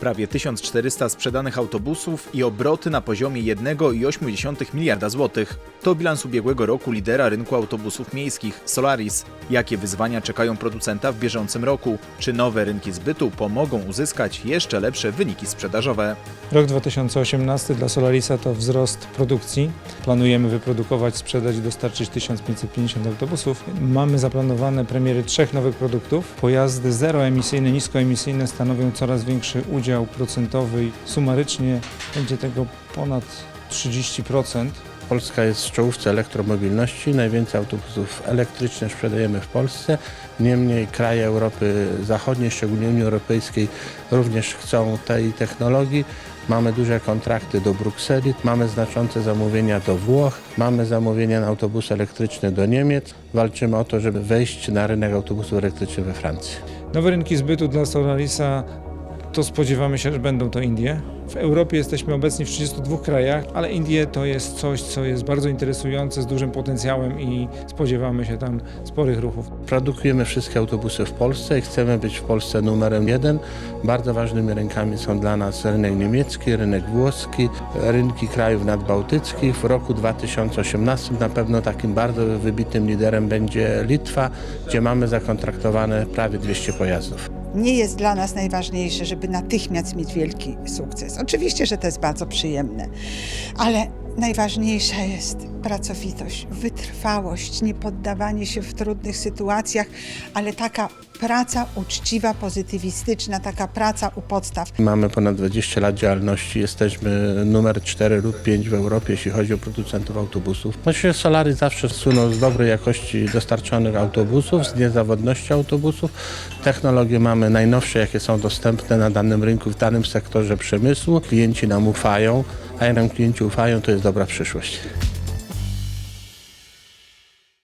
Prawie 1400 sprzedanych autobusów i obroty na poziomie 1,8 miliarda złotych. To bilans ubiegłego roku lidera rynku autobusów miejskich, Solaris. Jakie wyzwania czekają producenta w bieżącym roku? Czy nowe rynki zbytu pomogą uzyskać jeszcze lepsze wyniki sprzedażowe? Rok 2018 dla Solarisa to wzrost produkcji. Planujemy wyprodukować, sprzedać i dostarczyć 1550 autobusów. Mamy zaplanowane premiery trzech nowych produktów. Pojazdy zeroemisyjne, niskoemisyjne stanowią coraz większy udział procentowy. Sumarycznie będzie tego ponad 30%. Polska jest w czołówce elektromobilności. Najwięcej autobusów elektrycznych sprzedajemy w Polsce. Niemniej kraje Europy Zachodniej, szczególnie Unii Europejskiej, również chcą tej technologii. Mamy duże kontrakty do Brukseli, mamy znaczące zamówienia do Włoch, mamy zamówienia na autobusy elektryczne do Niemiec. Walczymy o to, żeby wejść na rynek autobusów elektrycznych we Francji. Nowe rynki zbytu dla Solarisa to spodziewamy się, że będą to Indie. W Europie jesteśmy obecni w 32 krajach, ale Indie to jest coś, co jest bardzo interesujące, z dużym potencjałem i spodziewamy się tam sporych ruchów. Produkujemy wszystkie autobusy w Polsce i chcemy być w Polsce numerem jeden. Bardzo ważnymi rynkami są dla nas rynek niemiecki, rynek włoski, rynki krajów nadbałtyckich. W roku 2018 na pewno takim bardzo wybitnym liderem będzie Litwa, gdzie mamy zakontraktowane prawie 200 pojazdów. Nie jest dla nas najważniejsze, żeby natychmiast mieć wielki sukces. Oczywiście, że to jest bardzo przyjemne, ale najważniejsza jest pracowitość, wytrwałość, nie poddawanie się w trudnych sytuacjach, ale taka praca uczciwa, pozytywistyczna, taka praca u podstaw. Mamy ponad 20 lat działalności, jesteśmy numer 4 lub 5 w Europie, jeśli chodzi o producentów autobusów. Właściwie Solary zawsze sunął z dobrej jakości dostarczonych autobusów, z niezawodności autobusów. Technologie mamy najnowsze, jakie są dostępne na danym rynku, w danym sektorze przemysłu. Klienci nam ufają, a jak nam klienci ufają, to jest dobra przyszłość.